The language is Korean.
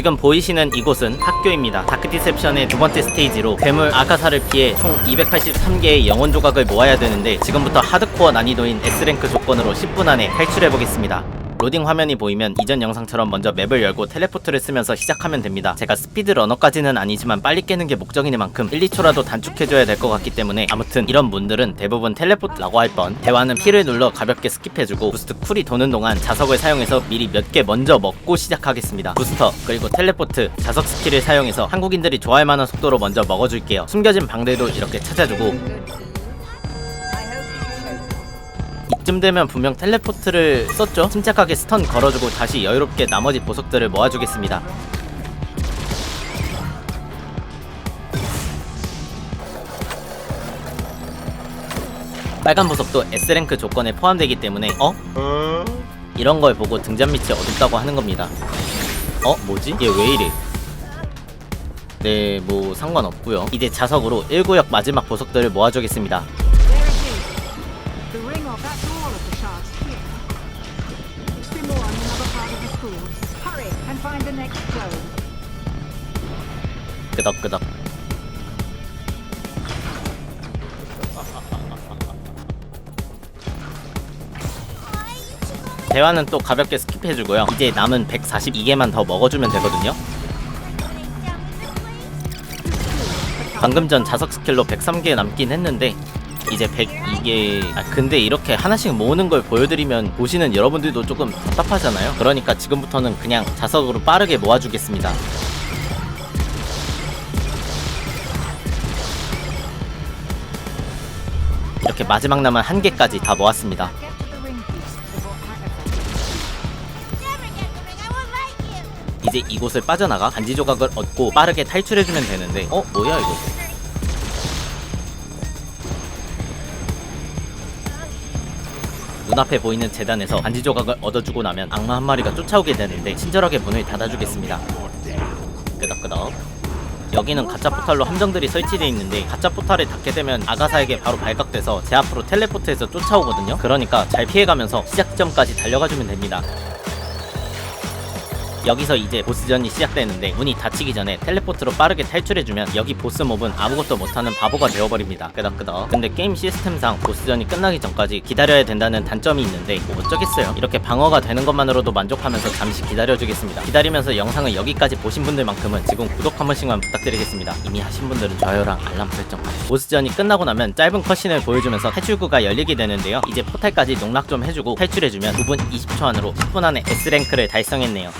지금 보이시는 이곳은 학교입니다. 다크 디셉션의 두 번째 스테이지로 괴물 아가사를 피해 총 283개의 영혼 조각을 모아야 되는데 지금부터 하드코어 난이도인 S랭크 조건으로 10분 안에 탈출해 보겠습니다. 로딩 화면이 보이면 이전 영상처럼 먼저 맵을 열고 텔레포트를 쓰면서 시작하면 됩니다. 제가 스피드 러너까지는 아니지만 빨리 깨는 게 목적이니만큼 1, 2초라도 단축해줘야 될 것 같기 때문에 아무튼 이런 분들은 대부분 텔레포트라고 할 뻔 대화는 P를 눌러 가볍게 스킵해주고 부스트 쿨이 도는 동안 자석을 사용해서 미리 몇 개 먼저 먹고 시작하겠습니다. 부스터 그리고 텔레포트 자석 스킬을 사용해서 한국인들이 좋아할 만한 속도로 먼저 먹어줄게요. 숨겨진 방들도 이렇게 찾아주고 이쯤 되면 분명 텔레포트를 썼죠? 침착하게 스턴 걸어주고 다시 여유롭게 나머지 보석들을 모아주겠습니다. 빨간 보석도 S랭크 조건에 포함되기 때문에 어? 이런 걸 보고 등잔 밑이 어둡다고 하는 겁니다. 어? 뭐지? 얘 왜 이래? 네, 뭐 상관없고요. 이제 자석으로 1구역 마지막 보석들을 모아주겠습니다. Off, that's all of the shards here. Still more on another part of the school. Hurry and find the next clone. 끄덕끄덕. 대화는 또 가볍게 스킵해주고요. 이제 남은 142개만 더 먹어주면 되거든요. 방금 전 자석 스킬로 103개 남긴 했는데 이제 102개 아 근데 이렇게 하나씩 모으는 걸 보여드리면 보시는 여러분들도 조금 답답하잖아요 그러니까 지금부터는 그냥 자석으로 빠르게 모아주겠습니다 이렇게 마지막 남은 한 개까지 다 모았습니다. 이제 이곳을 빠져나가 반지 조각을 얻고 빠르게 탈출해주면 되는데 어? 뭐야 이거 눈앞에 보이는 재단에서 반지 조각을 얻어주고 나면 악마 한 마리가 쫓아오게 되는데 친절하게 문을 닫아주겠습니다. 끄덕끄덕. 여기는 가짜 포탈로 함정들이 설치되어 있는데 가짜 포탈을 닫게 되면 아가사에게 바로 발각돼서 제 앞으로 텔레포트해서 쫓아오거든요. 그러니까 잘 피해가면서 시작점까지 달려가주면 됩니다 여기서 이제 보스전이 시작되는데 문이 닫히기 전에 텔레포트로 빠르게 탈출해주면 여기 보스 몹은 아무것도 못하는 바보가 되어버립니다. 끄덕끄덕. 근데 게임 시스템상 보스전이 끝나기 전까지 기다려야 된다는 단점이 있는데 뭐 어쩌겠어요? 이렇게 방어가 되는 것만으로도 만족하면서 잠시 기다려주겠습니다. 기다리면서 영상을 여기까지 보신 분들만큼은 지금 구독 한 번씩만 부탁드리겠습니다. 이미 하신 분들은 좋아요랑 알람 설정까지 보스전이 끝나고 나면 짧은 컷신을 보여주면서 탈출구가 열리게 되는데요. 이제 포탈까지 농락 좀 해주고 탈출해주면 9분 20초 안으로 10분 안에 S랭크를 달성했네요